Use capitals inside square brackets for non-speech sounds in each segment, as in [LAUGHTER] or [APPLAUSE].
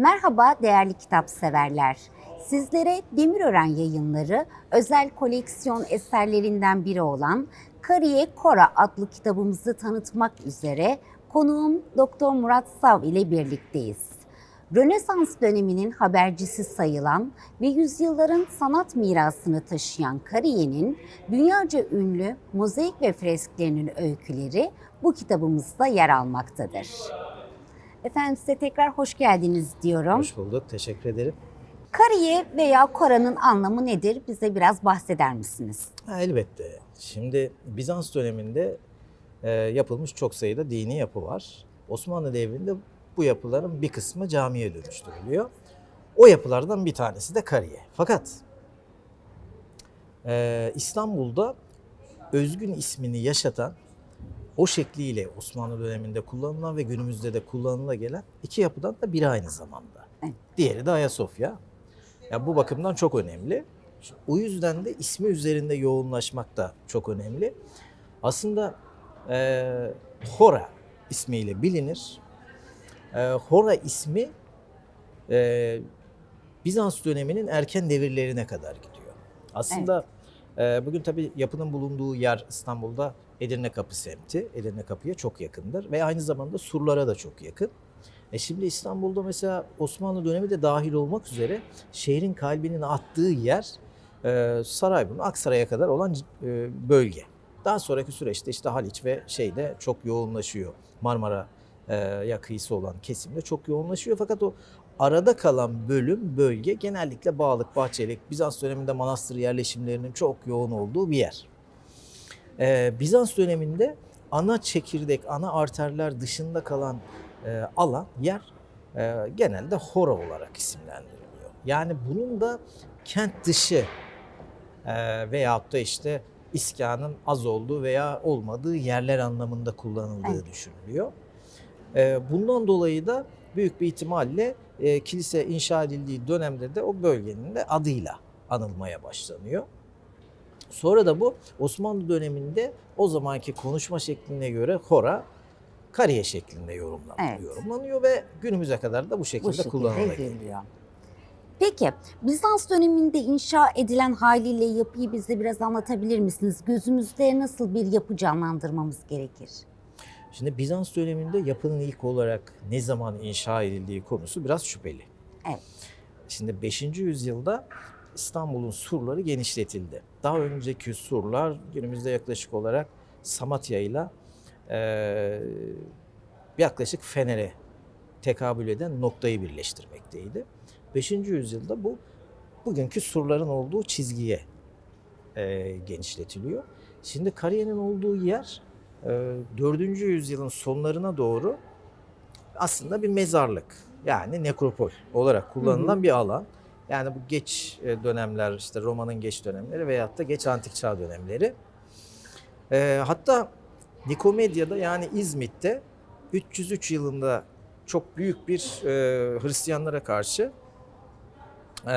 Merhaba değerli kitap severler. Sizlere Demirören Yayınları özel koleksiyon eserlerinden biri olan Kariye Kora adlı kitabımızı tanıtmak üzere konuğum Doktor Murat Sav ile birlikteyiz. Rönesans döneminin habercisi sayılan ve yüzyılların sanat mirasını taşıyan Kariye'nin dünyaca ünlü mozaik ve fresklerinin öyküleri bu kitabımızda yer almaktadır. Efendim size tekrar hoş geldiniz diyorum. Hoş bulduk, teşekkür ederim. Kariye veya Kora'nın anlamı nedir? Bize biraz bahseder misiniz? Ha, elbette. Şimdi Bizans döneminde e, yapılmış çok sayıda dini yapı var. Osmanlı devrinde bu yapıların bir kısmı camiye dönüştürülüyor. O yapılardan bir tanesi de Kariye. Fakat e, İstanbul'da özgün ismini yaşatan o şekliyle Osmanlı döneminde kullanılan ve günümüzde de kullanıla gelen iki yapıdan da biri aynı zamanda. Evet. Diğeri de Ayasofya. Ya bu bakımdan çok önemli. O yüzden de ismi üzerinde yoğunlaşmak da çok önemli. Aslında e, Hora ismiyle bilinir. E, Hora ismi e, Bizans döneminin erken devirlerine kadar gidiyor. Aslında e, bugün tabii yapının bulunduğu yer İstanbul'da Edirne Kapı semti. Edirne Kapı'ya çok yakındır ve aynı zamanda surlara da çok yakın. E şimdi İstanbul'da mesela Osmanlı dönemi de dahil olmak üzere şehrin kalbinin attığı yer e, Sarayburnu, Aksaray'a kadar olan e, bölge. Daha sonraki süreçte işte Haliç ve şeyde çok yoğunlaşıyor. Marmara e, ya kıyısı olan kesimde çok yoğunlaşıyor. Fakat o arada kalan bölüm, bölge genellikle Bağlık, Bahçelik, Bizans döneminde manastır yerleşimlerinin çok yoğun olduğu bir yer. Ee, Bizans döneminde ana çekirdek, ana arterler dışında kalan e, alan, yer e, genelde Hora olarak isimlendiriliyor. Yani bunun da kent dışı e, veyahut da işte iskanın az olduğu veya olmadığı yerler anlamında kullanıldığı Evet. düşünülüyor. E, bundan dolayı da büyük bir ihtimalle e, kilise inşa edildiği dönemde de o bölgenin de adıyla anılmaya başlanıyor. Sonra da bu Osmanlı döneminde o zamanki konuşma şekline göre hora kariye şeklinde yorumlanıyor, Evet. yorumlanıyor ve günümüze kadar da bu Bu şekilde, şekilde kullanıla geliyor. ediliyor. Peki Bizans döneminde inşa edilen haliyle yapıyı bize biraz anlatabilir misiniz? Gözümüzde nasıl bir yapı canlandırmamız gerekir? Şimdi Bizans döneminde yapının ilk olarak ne zaman inşa edildiği konusu biraz şüpheli. Evet. Şimdi 5. yüzyılda İstanbul'un surları genişletildi. Daha önceki surlar günümüzde yaklaşık olarak Samatya ile eee, yaklaşık Fener'e tekabül eden noktayı birleştirmekteydi. 5. yüzyılda bu bugünkü surların olduğu çizgiye eee, genişletiliyor. Şimdi Kariye'nin olduğu yer eee 4. yüzyılın sonlarına doğru aslında bir mezarlık yani nekropol olarak kullanılan bir alan. Yani bu geç e, dönemler işte Roma'nın geç dönemleri veyahut da geç antik çağ dönemleri. Ee, hatta Nikomedya'da yani İzmit'te 303 yılında çok büyük bir e, Hristiyanlara karşı e,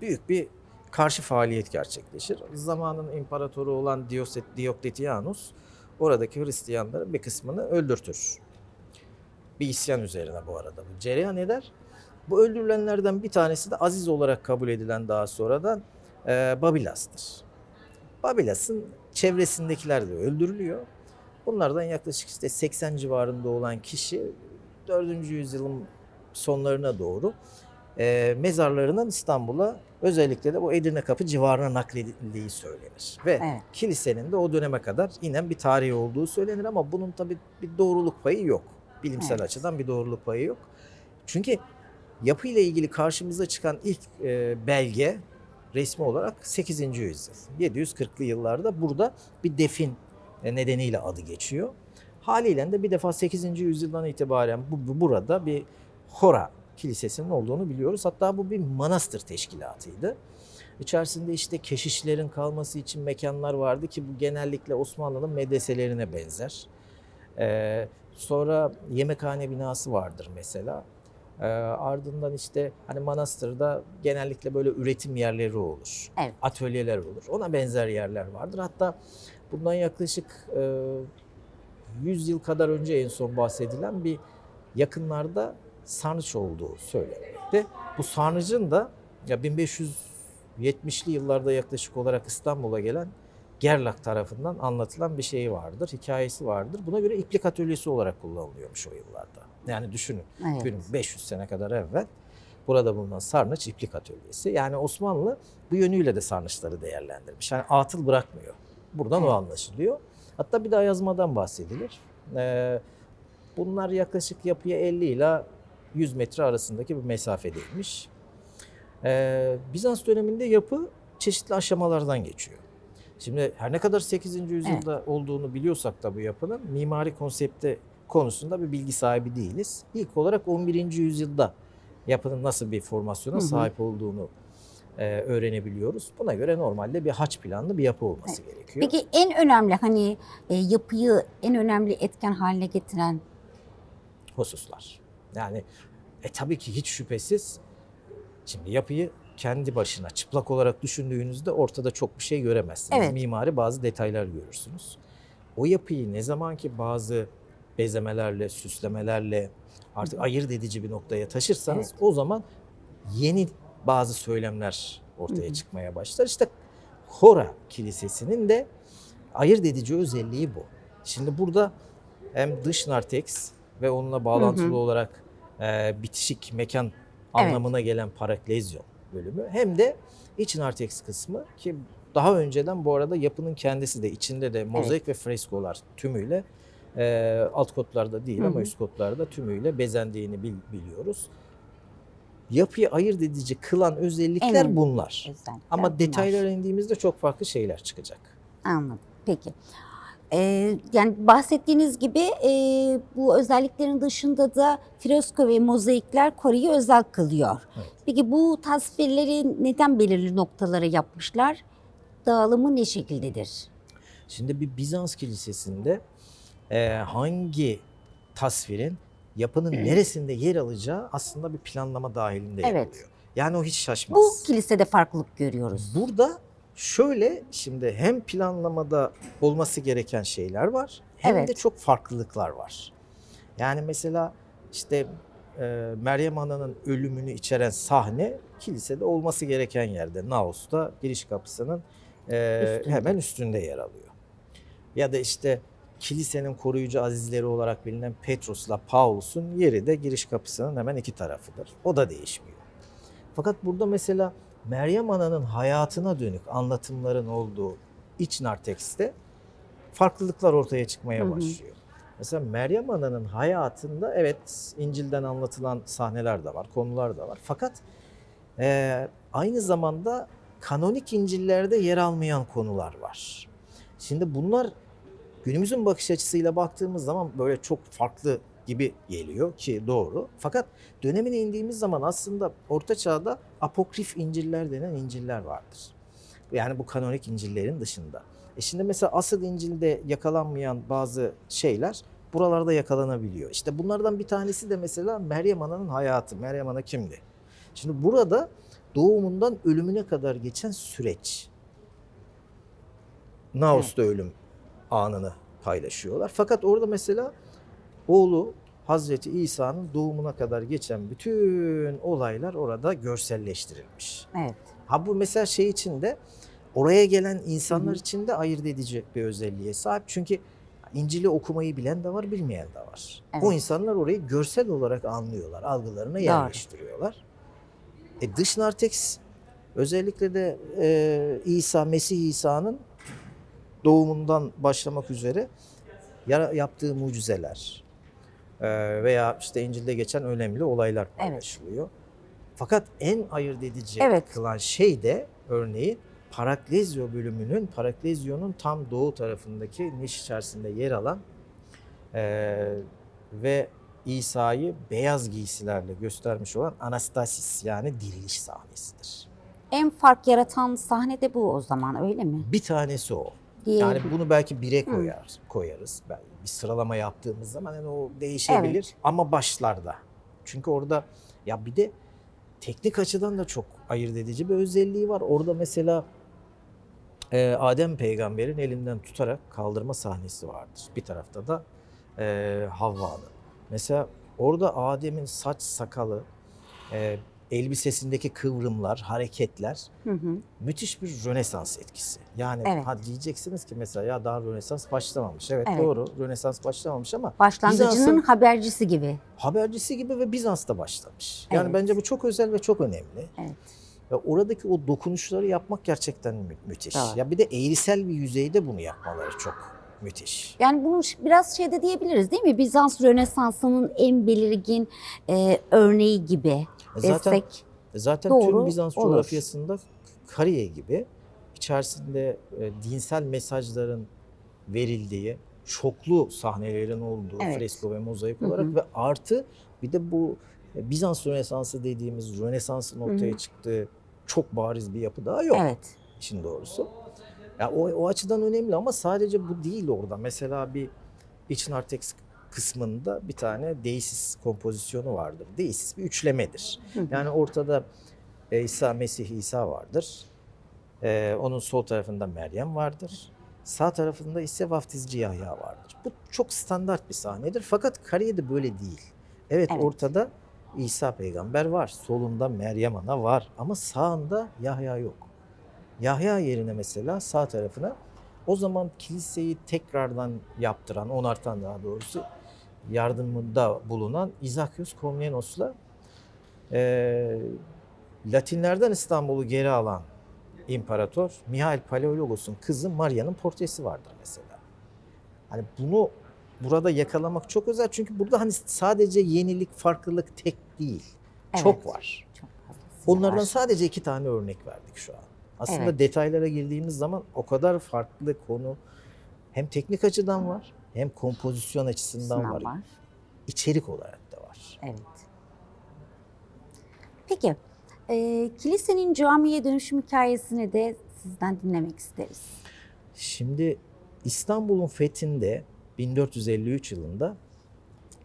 büyük bir karşı faaliyet gerçekleşir. Zamanın imparatoru olan Diokletianus oradaki Hristiyanların bir kısmını öldürtür. Bir isyan üzerine bu arada. Bu cereyan eder. Bu öldürülenlerden bir tanesi de aziz olarak kabul edilen daha sonradan e, Babilas'tır. Babilas'ın çevresindekiler de öldürülüyor. Bunlardan yaklaşık işte 80 civarında olan kişi 4. yüzyılın sonlarına doğru e, mezarlarının İstanbul'a özellikle de bu Edirne Kapı civarına nakledildiği söylenir. Ve Evet. kilisenin de o döneme kadar inen bir tarihi olduğu söylenir ama bunun tabii bir doğruluk payı yok. Bilimsel Evet. açıdan bir doğruluk payı yok. Çünkü yapıyla ilgili karşımıza çıkan ilk e, belge resmi olarak 8. yüzyıl. 740'lı yıllarda burada bir defin e, nedeniyle adı geçiyor. Haliyle de bir defa 8. yüzyıldan itibaren bu, bu- burada bir Hora kilisesinin olduğunu biliyoruz. Hatta bu bir manastır teşkilatıydı. İçerisinde işte keşişlerin kalması için mekanlar vardı ki bu genellikle Osmanlı'nın medreselerine benzer. Ee, sonra yemekhane binası vardır mesela. Ee, ardından işte hani manastırda genellikle böyle üretim yerleri olur. Evet. Atölyeler olur. Ona benzer yerler vardır. Hatta bundan yaklaşık e, 100 yıl kadar önce en son bahsedilen bir yakınlarda sarnıç olduğu söylenmekte. Bu sarnıcın da ya 1570'li yıllarda yaklaşık olarak İstanbul'a gelen Gerlach tarafından anlatılan bir şey vardır, hikayesi vardır. Buna göre iplik atölyesi olarak kullanılıyormuş o yıllarda. Yani düşünün, Evet. günün 500 sene kadar evvel burada bulunan sarnıç iplik atölyesi. Yani Osmanlı bu yönüyle de sarnıçları değerlendirmiş. Yani atıl bırakmıyor. Buradan o Evet. anlaşılıyor. Hatta bir daha yazmadan bahsedilir. Ee, bunlar yaklaşık yapıya 50 ile 100 metre arasındaki bir mesafedeymiş. Ee, Bizans döneminde yapı çeşitli aşamalardan geçiyor. Şimdi her ne kadar 8. yüzyılda olduğunu biliyorsak da bu yapının mimari konsepti konusunda bir bilgi sahibi değiliz. İlk olarak 11. yüzyılda yapının nasıl bir formasyona Hı hı. sahip olduğunu e, öğrenebiliyoruz. Buna göre normalde bir haç planlı bir yapı olması gerekiyor. Peki en önemli hani e, yapıyı en önemli etken haline getiren hususlar. Yani e tabii ki hiç şüphesiz şimdi yapıyı kendi başına çıplak olarak düşündüğünüzde ortada çok bir şey göremezsiniz. Evet. Mimari bazı detaylar görürsünüz. O yapıyı ne zaman ki bazı bezemelerle, süslemelerle artık ayırt edici bir noktaya taşırsanız Evet. o zaman yeni bazı söylemler ortaya Hı hı. çıkmaya başlar. İşte Hora Kilisesi'nin de ayırt edici özelliği bu. Şimdi burada hem dış narteks ve onunla bağlantılı Hı hı. olarak e, bitişik mekan anlamına gelen paraklezyon bölümü hem de iç narteks kısmı ki daha önceden bu arada yapının kendisi de içinde de mozaik ve freskolar tümüyle e, alt kotlarda değil Hı ama üst kotlarda tümüyle bezendiğini bil- biliyoruz. Yapıyı ayırt edici kılan özellikler önemli bunlar. özellikler Ama bunlar. detaylara indiğimizde çok farklı şeyler çıkacak. Anladım. Peki. Ee, yani bahsettiğiniz gibi e, bu özelliklerin dışında da fresko ve mozaikler Kore'yi özel kılıyor. Evet. Peki bu tasvirleri neden belirli noktalara yapmışlar? Dağılımı ne şekildedir? Şimdi bir Bizans kilisesinde e, hangi tasvirin yapının neresinde yer alacağı aslında bir planlama dahilinde Evet. yapılıyor. Yani o hiç şaşmaz. Bu kilisede farklılık görüyoruz. Burada şöyle şimdi hem planlamada olması gereken şeyler var hem Evet. de çok farklılıklar var. Yani mesela işte e, Meryem Ana'nın ölümünü içeren sahne kilisede olması gereken yerde Naos'ta giriş kapısının e, Üstünde. hemen üstünde yer alıyor. Ya da işte kilisenin koruyucu azizleri olarak bilinen Petrus'la Paulus'un yeri de giriş kapısının hemen iki tarafıdır. O da değişmiyor. Fakat burada mesela Meryem Ana'nın hayatına dönük anlatımların olduğu iç nartekste farklılıklar ortaya çıkmaya Hı hı. başlıyor. Mesela Meryem Ana'nın hayatında evet İncil'den anlatılan sahneler de var, konular da var. Fakat eee, aynı zamanda kanonik İncil'lerde yer almayan konular var. Şimdi bunlar günümüzün bakış açısıyla baktığımız zaman böyle çok farklı gibi geliyor ki doğru. Fakat dönemine indiğimiz zaman aslında Orta Çağ'da apokrif İncil'ler denen İncil'ler vardır. Yani bu kanonik İncil'lerin dışında. E şimdi mesela asıl İncil'de yakalanmayan bazı şeyler buralarda yakalanabiliyor. İşte bunlardan bir tanesi de mesela Meryem Ana'nın hayatı. Meryem Ana kimdi? Şimdi burada doğumundan ölümüne kadar geçen süreç. Naos'ta ölüm anını paylaşıyorlar. Fakat orada mesela oğlu Hazreti İsa'nın doğumuna kadar geçen bütün olaylar orada görselleştirilmiş. Evet. Ha bu mesela şey için de oraya gelen insanlar Hı için de ayırt edici bir özelliğe sahip. Çünkü İncil'i okumayı bilen de var, bilmeyen de var. Evet. O insanlar orayı görsel olarak anlıyorlar, algılarına yerleştiriyorlar. E dış narteks özellikle de e, İsa, Mesih İsa'nın doğumundan başlamak üzere yaptığı mucizeler e, veya işte İncil'de geçen önemli olaylar paylaşılıyor. Fakat en ayırt edici Evet. kılan şey de örneğin Paraklezyo bölümünün, Paraklezyo'nun tam doğu tarafındaki niş içerisinde yer alan e, ve İsa'yı beyaz giysilerle göstermiş olan Anastasis yani diriliş sahnesidir. En fark yaratan sahne de bu o zaman öyle mi? Bir tanesi o. Diye Yani bunu belki bire Hı. koyar, koyarız. Ben bir sıralama yaptığımız zaman yani o değişebilir ama başlarda. Çünkü orada ya bir de teknik açıdan da çok ayırt edici bir özelliği var. Orada mesela e, Adem peygamberin elinden tutarak kaldırma sahnesi vardır. Bir tarafta da e, Havva'nın. Mesela Orada Adem'in saç sakalı, e, elbisesindeki kıvrımlar, hareketler Hı hı. müthiş bir Rönesans etkisi. Yani Evet. ha diyeceksiniz ki mesela ya daha Rönesans başlamamış. Evet, Evet. doğru Rönesans başlamamış ama Başlangıcının Bizans'ın- habercisi gibi. habercisi gibi ve Bizans'ta başlamış. Yani Evet. bence bu çok özel ve çok önemli. Evet. Ve oradaki o dokunuşları yapmak gerçekten mü- müthiş. Doğru. Ya bir de eğrisel bir yüzeyde bunu yapmaları çok müthiş. Yani bunu biraz şeyde diyebiliriz değil mi? Bizans Rönesansı'nın en belirgin e, örneği gibi Zaten desek. zaten doğru tüm Bizans olur. coğrafyasında Kariye gibi içerisinde e, dinsel mesajların verildiği, çoklu sahnelerin olduğu Evet. fresko ve mozaik Hı olarak ve artı bir de bu e, Bizans Rönesansı dediğimiz Rönesans'ın ortaya hı. çıktığı çok bariz bir yapı daha yok. Evet. işin doğrusu. Ya o, o açıdan önemli ama sadece bu değil orada. Mesela bir iç nartex kısmında bir tane deisis kompozisyonu vardır. Deisis bir üçlemedir. Yani ortada e, İsa Mesih İsa vardır. E, onun sol tarafında Meryem vardır. Sağ tarafında ise vaftizci Yahya vardır. Bu çok standart bir sahnedir fakat Kariye'de böyle değil. Evet, Evet. ortada İsa peygamber var. Solunda Meryem ana var ama sağında Yahya yok. Yahya yerine mesela sağ tarafına o zaman kiliseyi tekrardan yaptıran, onartan daha doğrusu yardımında bulunan Izakios Komnenos'la eee Latinlerden İstanbul'u geri alan imparator Mihail Paleologos'un kızı Maria'nın portresi vardır mesela. Hani bunu burada yakalamak çok özel çünkü burada hani sadece yenilik, farklılık tek değil. Çok Evet. var. Çok Onlardan var. sadece iki tane örnek verdik şu an. Aslında Evet. detaylara girdiğimiz zaman o kadar farklı konu hem teknik açıdan var hem kompozisyon açısından Sınav var. var. İçerik olarak da var. Evet. Peki, e, kilisenin camiye dönüşüm hikayesini de sizden dinlemek isteriz. Şimdi İstanbul'un fethinde 1453 yılında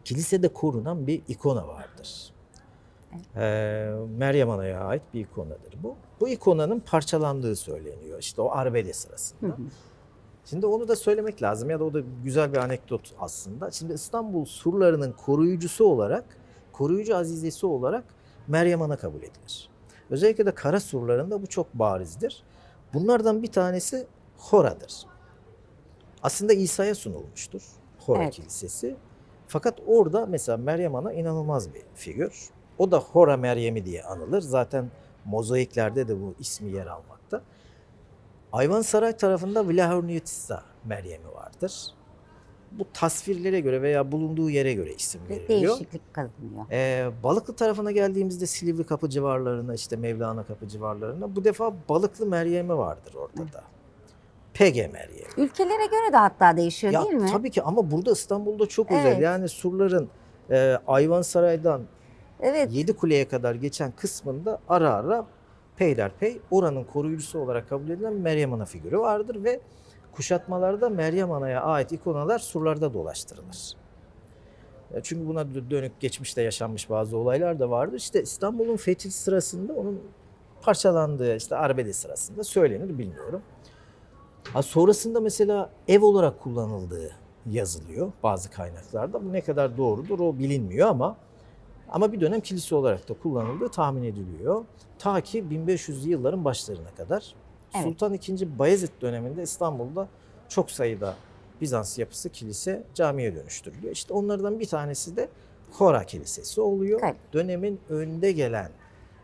kilisede korunan bir ikona vardır. Ee, Meryem Ana'ya ait bir ikonadır bu. Bu ikonanın parçalandığı söyleniyor işte o arbede sırasında. Hı hı. Şimdi onu da söylemek lazım ya da o da güzel bir anekdot aslında. Şimdi İstanbul surlarının koruyucusu olarak, koruyucu azizesi olarak Meryem Ana kabul edilir. Özellikle de kara surlarında bu çok barizdir. Bunlardan bir tanesi Hora'dır. Aslında İsa'ya sunulmuştur Hora Evet. Kilisesi. Fakat orada mesela Meryem Ana inanılmaz bir figür. O da Hora Meryem'i diye anılır. Zaten mozaiklerde de bu ismi yer almakta. Ayvansaray tarafında Vlahorniyotissa Meryem'i vardır. Bu tasvirlere göre veya bulunduğu yere göre isim Ve veriliyor. değişiklik kazanıyor. Ee, Balıklı tarafına geldiğimizde Silivri Kapı civarlarına, işte Mevlana Kapı civarlarına bu defa Balıklı Meryem'i vardır orada da. Pege Meryem. Ülkelere göre de hatta değişiyor Ya değil mi? tabii ki ama burada İstanbul'da çok özel. Evet. Yani surların e, Ayvansaray'dan Evet. Yedi Kule'ye kadar geçen kısmında ara ara peyderpey oranın koruyucusu olarak kabul edilen Meryem Ana figürü vardır ve kuşatmalarda Meryem Ana'ya ait ikonalar surlarda dolaştırılır. Çünkü buna dö- dönük geçmişte yaşanmış bazı olaylar da vardır. İşte İstanbul'un fethi sırasında onun parçalandığı işte arbede sırasında söylenir bilmiyorum. Ha, sonrasında mesela ev olarak kullanıldığı yazılıyor bazı kaynaklarda. Bu ne kadar doğrudur o bilinmiyor ama ama bir dönem kilise olarak da kullanıldığı tahmin ediliyor. Ta ki 1500'lü yılların başlarına kadar. Evet. Sultan II. Bayezid döneminde İstanbul'da çok sayıda Bizans yapısı kilise camiye dönüştürülüyor. İşte onlardan bir tanesi de Hora Kilisesi oluyor. Evet. Dönemin önde gelen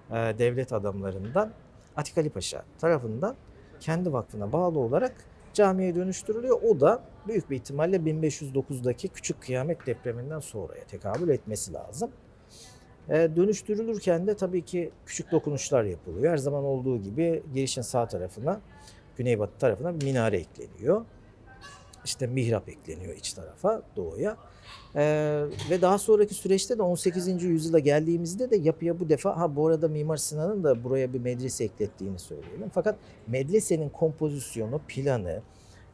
e, devlet adamlarından Atik Ali Paşa tarafından kendi vakfına bağlı olarak camiye dönüştürülüyor. O da büyük bir ihtimalle 1509'daki Küçük Kıyamet depreminden sonraya tekabül etmesi lazım. E, dönüştürülürken de tabii ki küçük dokunuşlar yapılıyor. Her zaman olduğu gibi girişin sağ tarafına, güneybatı tarafına bir minare ekleniyor. İşte mihrap ekleniyor iç tarafa, doğuya. E, ve daha sonraki süreçte de 18. yüzyıla geldiğimizde de yapıya bu defa, ha bu arada Mimar Sinan'ın da buraya bir medrese eklettiğini söyleyelim. Fakat medresenin kompozisyonu, planı,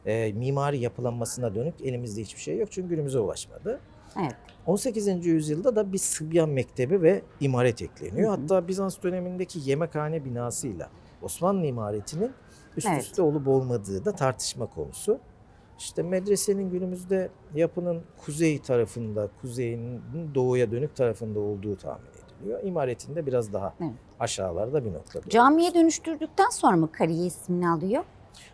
e, mimari yapılanmasına dönük elimizde hiçbir şey yok çünkü günümüze ulaşmadı. Evet. 18. yüzyılda da bir Sıbyan Mektebi ve imaret ekleniyor. Hı hı. Hatta Bizans dönemindeki yemekhane binasıyla Osmanlı imaretinin üst Evet. üste olup olmadığı da tartışma konusu. İşte medresenin günümüzde yapının kuzey tarafında, kuzeyin doğuya dönük tarafında olduğu tahmin ediliyor. İmaretinde biraz daha Evet. aşağılarda bir noktada. Camiye dönüştürdükten sonra mı Kariye ismini alıyor?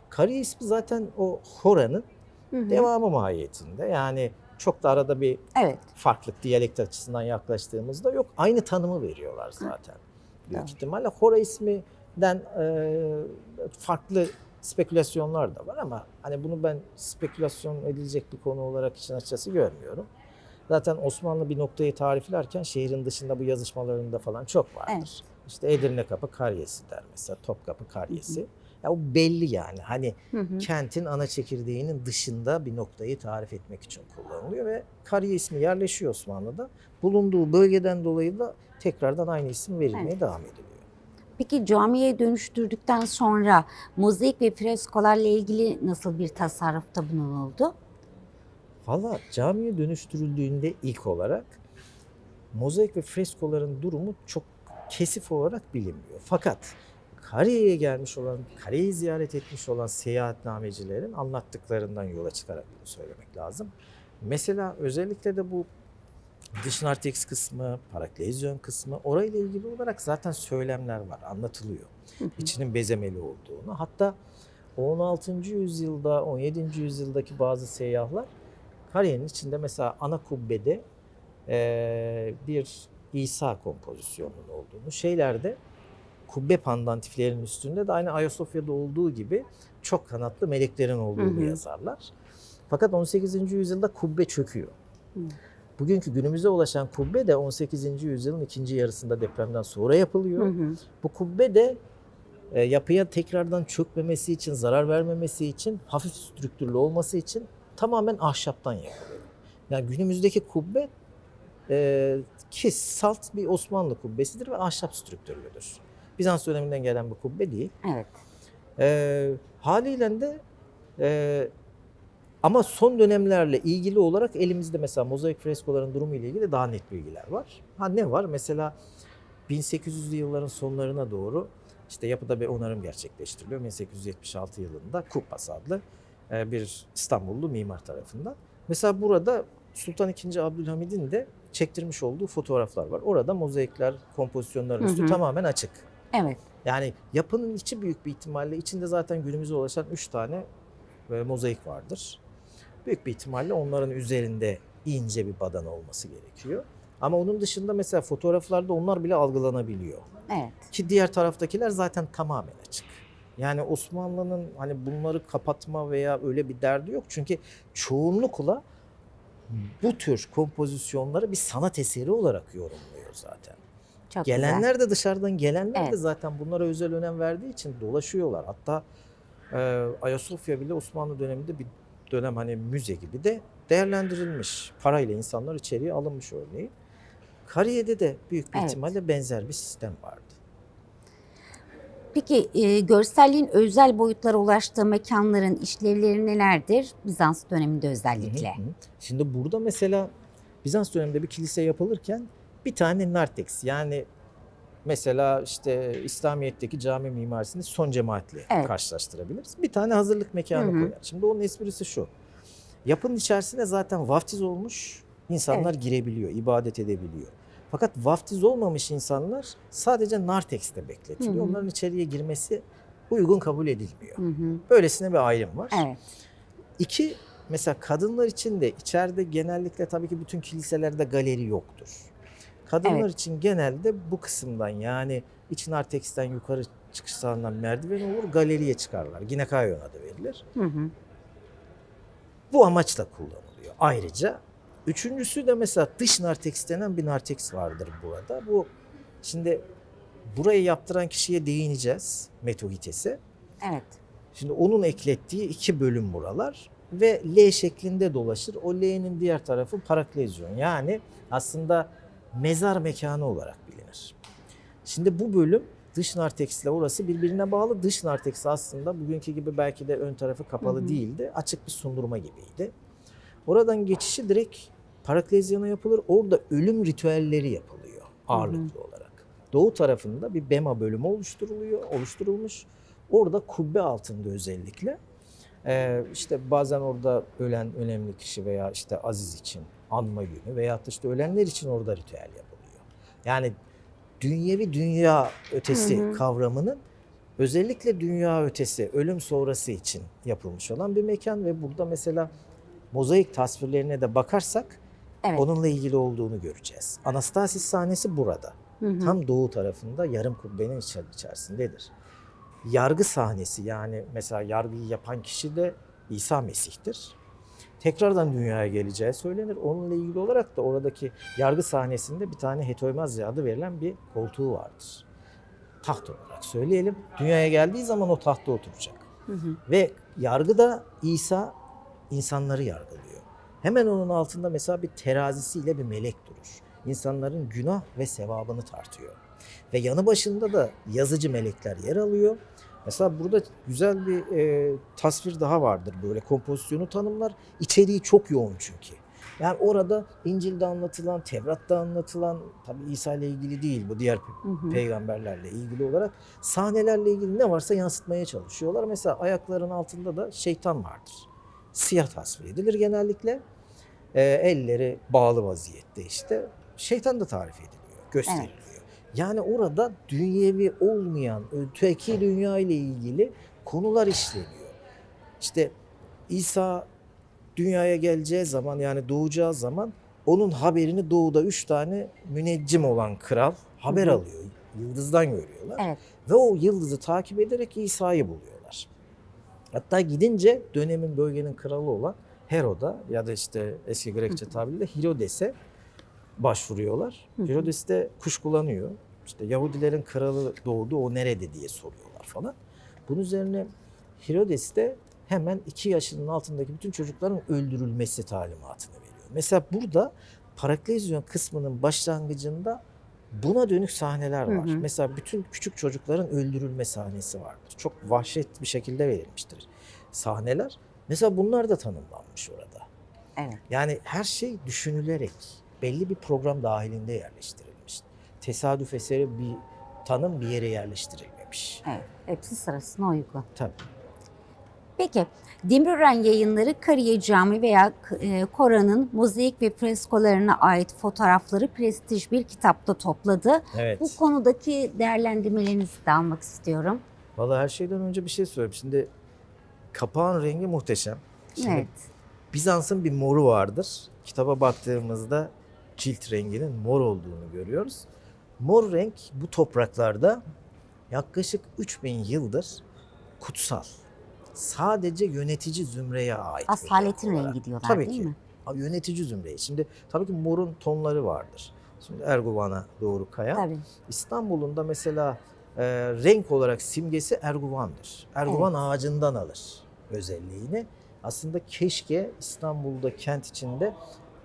Kari ismi zaten o Hora'nın devamı mahiyetinde. Yani çok da arada bir Evet. farklılık diyalekt açısından yaklaştığımızda yok. Aynı tanımı veriyorlar zaten. Büyük Tamam. ihtimalle Hora isminden e, farklı spekülasyonlar da var ama hani bunu ben spekülasyon edilecek bir konu olarak için açıkçası görmüyorum. Zaten Osmanlı bir noktayı tariflerken şehrin dışında bu yazışmalarında falan çok vardır. Evet. İşte Edirne Kapı Karyesi der mesela, Topkapı Karyesi. Ya o belli yani. Hani Hı hı. kentin ana çekirdeğinin dışında bir noktayı tarif etmek için kullanılıyor ve Kariye ismi yerleşiyor Osmanlı'da. Bulunduğu bölgeden dolayı da tekrardan aynı isim verilmeye Evet. devam ediliyor. Peki camiye dönüştürdükten sonra mozaik ve freskolarla ilgili nasıl bir tasarrufta bulunuldu? Valla camiye dönüştürüldüğünde ilk olarak mozaik ve freskoların durumu çok kesif olarak bilinmiyor. Fakat Kariye'ye gelmiş olan, Kariye'yi ziyaret etmiş olan seyahatnamecilerin anlattıklarından yola çıkarak bunu söylemek lazım. Mesela özellikle de bu dış narteks kısmı, paraklezyon kısmı orayla ilgili olarak zaten söylemler var, anlatılıyor. İçinin bezemeli olduğunu. Hatta 16. yüzyılda, 17. yüzyıldaki bazı seyyahlar Kariye'nin içinde mesela ana kubbede eee, bir İsa kompozisyonunun olduğunu, şeylerde kubbe pandantiflerinin üstünde de aynı Ayasofya'da olduğu gibi çok kanatlı meleklerin olduğunu Hı hı. yazarlar. Fakat 18. yüzyılda kubbe çöküyor. Hı. Bugünkü günümüze ulaşan kubbe de 18. yüzyılın ikinci yarısında depremden sonra yapılıyor. Hı hı. Bu kubbe de e, yapıya tekrardan çökmemesi için, zarar vermemesi için, hafif strüktürlü olması için tamamen ahşaptan yapılıyor. Yani günümüzdeki kubbe e, ki salt bir Osmanlı kubbesidir ve ahşap strüktürlüdür. Bizans döneminden gelen bir kubbe değil. Evet. E, haliyle de e, ama son dönemlerle ilgili olarak elimizde mesela mozaik freskoların durumu ile ilgili daha net bilgiler var. Ha ne var? Mesela 1800'lü yılların sonlarına doğru işte yapıda bir onarım gerçekleştiriliyor. 1876 yılında Kuppas adlı e, bir İstanbullu mimar tarafından. Mesela burada Sultan II. Abdülhamid'in de çektirmiş olduğu fotoğraflar var. Orada mozaikler, kompozisyonların üstü Hı hı. tamamen açık. Evet. Yani yapının içi büyük bir ihtimalle içinde zaten günümüze ulaşan 3 tane e, mozaik vardır. Büyük bir ihtimalle onların üzerinde ince bir badana olması gerekiyor. Ama onun dışında mesela fotoğraflarda onlar bile algılanabiliyor. Evet. Ki diğer taraftakiler zaten tamamen açık. Yani Osmanlı'nın hani bunları kapatma veya öyle bir derdi yok. Çünkü çoğunlukla bu tür kompozisyonları bir sanat eseri olarak yorumluyor zaten. Çok güzel. Gelenler de dışarıdan gelenler de Evet. zaten bunlara özel önem verdiği için dolaşıyorlar. Hatta e, Ayasofya bile Osmanlı döneminde bir dönem hani müze gibi de değerlendirilmiş. Parayla insanlar içeriye alınmış örneğin. Kariye'de de büyük bir Evet. ihtimalle benzer bir sistem vardı. Peki e, görselliğin özel boyutlara ulaştığı mekanların işlevleri nelerdir? Bizans döneminde özellikle. Hı hı. Şimdi burada mesela Bizans döneminde bir kilise yapılırken bir tane narteks yani mesela işte İslamiyet'teki cami mimarisini son cemaatle Evet. karşılaştırabiliriz. Bir tane hazırlık mekanı koyar. Şimdi onun esprisi şu. Yapının içerisine zaten vaftiz olmuş insanlar girebiliyor, ibadet edebiliyor. Fakat vaftiz olmamış insanlar sadece nartekste bekletiliyor. Hı hı. Onların içeriye girmesi uygun kabul edilmiyor. Hı hı. Böylesine bir ayrım var. Evet. İki, mesela kadınlar için de içeride genellikle tabii ki bütün kiliselerde galeri yoktur. Kadınlar Evet. için genelde bu kısımdan yani iç narteksten yukarı çıkış sağından merdiven olur galeriye çıkarlar. Ginekayon adı verilir. Hı hı. Bu amaçla kullanılıyor. Ayrıca üçüncüsü de mesela dış narteks denen bir narteks vardır burada. Bu şimdi burayı yaptıran kişiye değineceğiz. Metohites'e. Evet. Şimdi onun eklettiği iki bölüm buralar ve L şeklinde dolaşır. O L'nin diğer tarafı paraklezyon. Yani aslında mezar mekanı olarak bilinir. Şimdi bu bölüm dış narteksle orası birbirine bağlı. Dış narteks aslında bugünkü gibi belki de ön tarafı kapalı Hı hı. değildi. Açık bir sundurma gibiydi. Oradan geçişi direkt paraklezyona yapılır. Orada ölüm ritüelleri yapılıyor ağırlıklı olarak. Doğu tarafında bir bema bölümü oluşturuluyor, oluşturulmuş. Orada kubbe altında özellikle Ee, işte bazen orada ölen önemli kişi veya işte Aziz için anma günü veya işte ölenler için orada ritüel yapılıyor. Yani dünyevi dünya ötesi Hı hı. kavramının özellikle dünya ötesi, ölüm sonrası için yapılmış olan bir mekan ve burada mesela mozaik tasvirlerine de bakarsak Evet. onunla ilgili olduğunu göreceğiz. Anastasis sahnesi burada. Hı hı. Tam doğu tarafında yarım kubbenin içerisindedir. Yargı sahnesi yani mesela yargıyı yapan kişi de İsa Mesih'tir. Tekrardan dünyaya geleceği söylenir. Onunla ilgili olarak da oradaki yargı sahnesinde bir tane Hetoymaz adı verilen bir koltuğu vardır. Taht olarak söyleyelim. Dünyaya geldiği zaman o tahta oturacak. Hı hı. Ve yargıda İsa insanları yargılıyor. Hemen onun altında mesela bir terazisiyle bir melek durur. İnsanların günah ve sevabını tartıyor. Ve yanı başında da yazıcı melekler yer alıyor. Mesela burada güzel bir e, tasvir daha vardır böyle kompozisyonu tanımlar. İçeriği çok yoğun çünkü. Yani orada İncil'de anlatılan, Tevrat'ta anlatılan, tabii İsa ile ilgili değil bu diğer Hı hı. peygamberlerle ilgili olarak sahnelerle ilgili ne varsa yansıtmaya çalışıyorlar. Mesela ayakların altında da şeytan vardır. Siyah tasvir edilir genellikle. Ee, elleri bağlı vaziyette işte. Şeytan da tarif ediliyor, gösteriliyor. Yani orada dünyevi olmayan öteki dünya ile ilgili konular işleniyor. İşte İsa dünyaya geleceği zaman yani doğacağı zaman onun haberini doğuda üç tane müneccim olan kral haber alıyor. Yıldızdan görüyorlar. Evet. Ve o yıldızı takip ederek İsa'yı buluyorlar. Hatta gidince dönemin bölgenin kralı olan Herod'a ya da işte eski Grekçe tabiriyle Hirodes'e başvuruyorlar. Herodes de kuşkulanıyor. İşte Yahudilerin kralı doğdu o nerede diye soruyorlar falan. Bunun üzerine Herodes de hemen iki yaşının altındaki bütün çocukların öldürülmesi talimatını veriyor. Mesela burada Paraklezyon kısmının başlangıcında buna dönük sahneler var. Hı hı. Mesela bütün küçük çocukların öldürülme sahnesi vardır. Çok vahşet bir şekilde verilmiştir sahneler. Mesela bunlar da tanımlanmış orada. Evet. Yani her şey düşünülerek belli bir program dahilinde yerleştirilmiş. Tesadüf eseri bir tanım bir yere yerleştirilmemiş. Evet. Hepsi sırasına uygun. Tabii. Peki, Demirören yayınları Kariye Cami veya e, Koran'ın mozaik ve freskolarına ait fotoğrafları prestij bir kitapta topladı. Evet. Bu konudaki değerlendirmelerinizi de almak istiyorum. Vallahi her şeyden önce bir şey söyleyeyim. Şimdi kapağın rengi muhteşem. Şimdi Evet. Bizans'ın bir moru vardır. Kitaba baktığımızda cilt renginin mor olduğunu görüyoruz. Mor renk bu topraklarda yaklaşık 3000 yıldır kutsal. Sadece yönetici zümreye ait. Asaletin rengi diyorlar Tabii değil ki. mi? Yönetici zümreyi. Şimdi tabii ki morun tonları vardır. Şimdi Erguvan'a doğru kayan. İstanbul'un da mesela e, renk olarak simgesi erguvandır. Erguvan ağacından alır özelliğini. Aslında keşke İstanbul'da kent içinde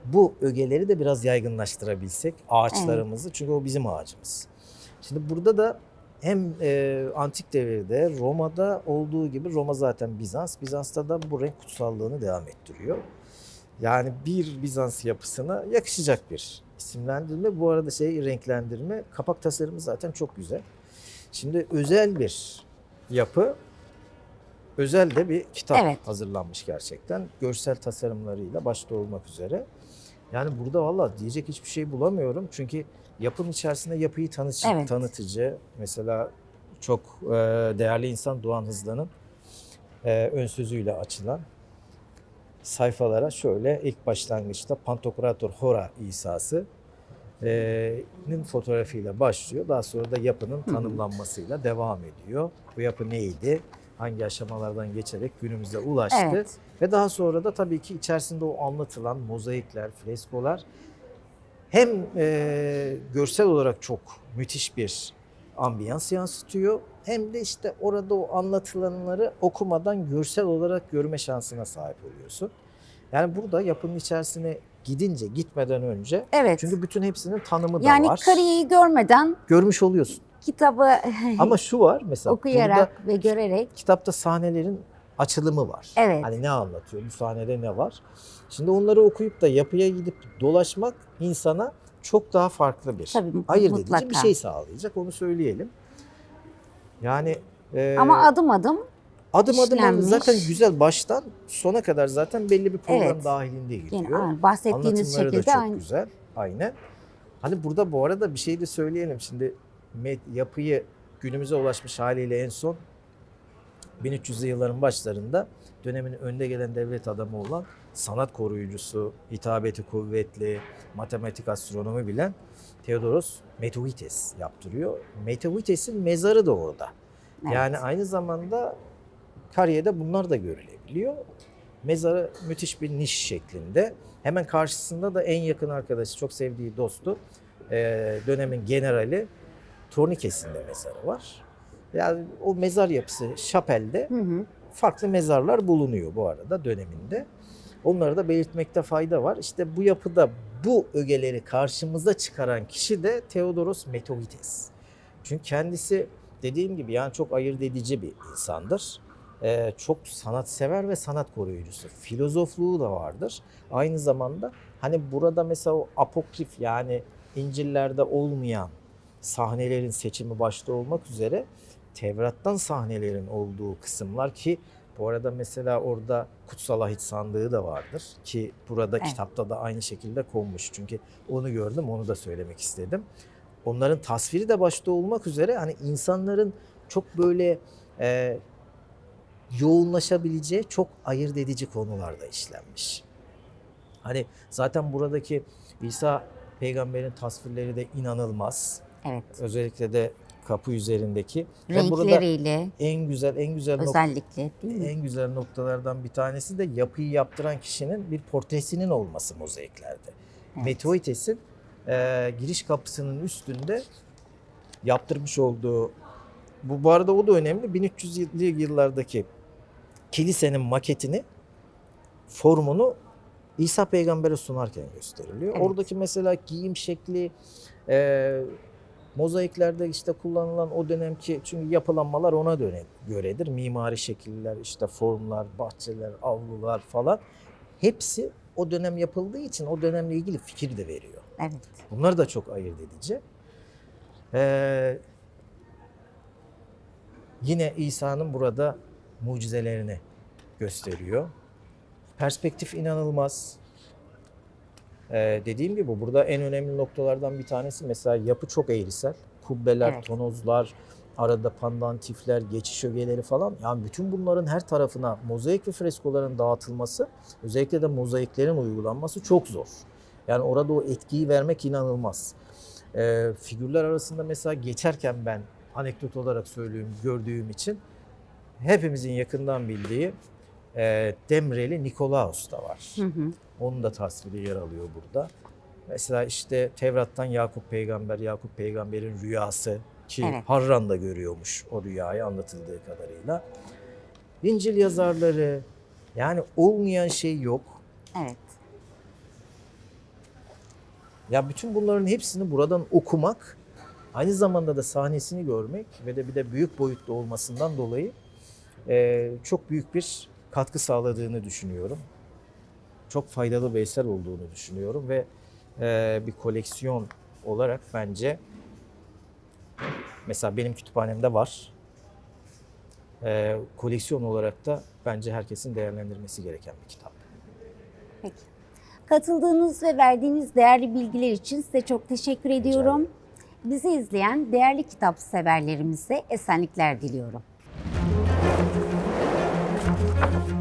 bu ögeleri de biraz yaygınlaştırabilsek ağaçlarımızı. Çünkü o bizim ağacımız. Şimdi burada da hem e, antik devirde Roma'da olduğu gibi Roma zaten Bizans. Bizans'ta da bu renk kutsallığını devam ettiriyor. Yani bir Bizans yapısına yakışacak bir isimlendirme. Bu arada şey renklendirme, kapak tasarımı zaten çok güzel. Şimdi özel bir yapı, özel de bir kitap Evet. hazırlanmış gerçekten. Görsel tasarımlarıyla başta olmak üzere. Yani burada valla diyecek hiçbir şey bulamıyorum. Çünkü yapının içerisinde yapıyı tanıtıcı, Evet. tanıtıcı. Mesela çok e, değerli insan Doğan Hızlı'nın e, ön sözüyle açılan sayfalara şöyle ilk başlangıçta Pantokrator Hora İsa'sı e, nin fotoğrafıyla başlıyor. Daha sonra da yapının tanımlanmasıyla devam ediyor. Bu yapı neydi? Hangi aşamalardan geçerek günümüze ulaştı? Evet. Ve daha sonra da tabii ki içerisinde o anlatılan mozaikler, freskolar hem e, görsel olarak çok müthiş bir ambiyans yansıtıyor hem de işte orada o anlatılanları okumadan görsel olarak görme şansına sahip oluyorsun. Yani burada yapının içerisine gidince, gitmeden önce Evet. çünkü bütün hepsinin tanımı da yani var. Kariye'yi görmeden Görmüş oluyorsun. Kitabı [LAUGHS] Ama şu var mesela okuyarak ve görerek kitapta sahnelerin açılımı var. Evet. Hani ne anlatıyor, bu sahnede ne var? Şimdi onları okuyup da yapıya gidip dolaşmak insana çok daha farklı bir Tabii, ayırt mutlaka. edici bir şey sağlayacak. Onu söyleyelim. Yani e, ama adım adım Adım adım işlenmiş. zaten güzel baştan sona kadar zaten belli bir program Evet. dahilinde gidiyor. Yine aynı bahsettiğiniz Anlatımları da şekilde çok aynı. güzel. Aynen. Hani burada bu arada bir şey de söyleyelim. Şimdi yapıyı günümüze ulaşmış haliyle en son 1300'lü yılların başlarında dönemin önde gelen devlet adamı olan sanat koruyucusu, hitabeti kuvvetli, matematik astronomi bilen Theodoros Metohites yaptırıyor. Metohites'in mezarı da orada. Evet. Yani aynı zamanda Kariye'de bunlar da görülebiliyor. Mezarı müthiş bir niş şeklinde. Hemen karşısında da en yakın arkadaşı, çok sevdiği dostu, dönemin generali Tornikes'in de mezarı var. Yani o mezar yapısı şapelde Hı hı. farklı mezarlar bulunuyor bu arada döneminde. Onları da belirtmekte fayda var. İşte bu yapıda bu ögeleri karşımıza çıkaran kişi de Theodoros Metohites. Çünkü kendisi dediğim gibi yani çok ayırt edici bir insandır. Ee, çok sanatsever ve sanat koruyucusu. Filozofluğu da vardır. Aynı zamanda hani burada mesela o apokrif yani İncil'lerde olmayan sahnelerin seçimi başta olmak üzere Tevrat'tan sahnelerin olduğu kısımlar ki bu arada mesela orada kutsal ahit sandığı da vardır ki burada Evet. kitapta da aynı şekilde konmuş. Çünkü onu gördüm onu da söylemek istedim. Onların tasviri de başta olmak üzere hani insanların çok böyle e, yoğunlaşabileceği çok ayırt edici konularda işlenmiş. Hani zaten buradaki İsa peygamberin tasvirleri de inanılmaz. Evet. Özellikle de kapı üzerindeki. Renkleriyle en güzel en güzel özellikle değil mi? en güzel noktalardan bir tanesi de yapıyı yaptıran kişinin bir portresinin olması mozaiklerde. Evet. Metohites'in e, giriş kapısının üstünde yaptırmış olduğu bu bu arada o da önemli 1300'lü yıllardaki kilisenin maketini formunu İsa peygambere sunarken gösteriliyor. Evet. Oradaki mesela giyim şekli e, mozaiklerde işte kullanılan o dönemki çünkü yapılanmalar ona döne, göredir. Mimari şekiller, işte formlar, bahçeler, avlular falan hepsi o dönem yapıldığı için o dönemle ilgili fikir de veriyor. Evet. Bunlar da çok ayırt edici. Ee, yine İsa'nın burada mucizelerini gösteriyor. Perspektif inanılmaz. Ee, dediğim gibi burada en önemli noktalardan bir tanesi mesela yapı çok eğrisel. Kubbeler, Evet. tonozlar, arada pandantifler, geçiş ögeleri falan. Yani bütün bunların her tarafına mozaik ve freskoların dağıtılması, özellikle de mozaiklerin uygulanması çok zor. Yani orada o etkiyi vermek inanılmaz. Ee, figürler arasında mesela geçerken ben anekdot olarak söylüyorum gördüğüm için hepimizin yakından bildiği e, Demreli Nikolaos da var. Hı hı. Onun da tasviri yer alıyor burada. Mesela işte Tevrat'tan Yakup peygamber, Yakup peygamberin rüyası ki Evet. Harran da görüyormuş o rüyayı anlatıldığı kadarıyla. İncil yazarları yani olmayan şey yok. Evet. Ya bütün bunların hepsini buradan okumak, aynı zamanda da sahnesini görmek ve de bir de büyük boyutta olmasından dolayı eee, çok büyük bir katkı sağladığını düşünüyorum. Çok faydalı bir eser olduğunu düşünüyorum ve eee, bir koleksiyon olarak bence mesela benim kütüphanemde var. Eee, koleksiyon olarak da bence herkesin değerlendirmesi gereken bir kitap. Peki. Katıldığınız ve verdiğiniz değerli bilgiler için size çok teşekkür ediyorum. Bizi izleyen değerli kitap severlerimize esenlikler diliyorum. Bye.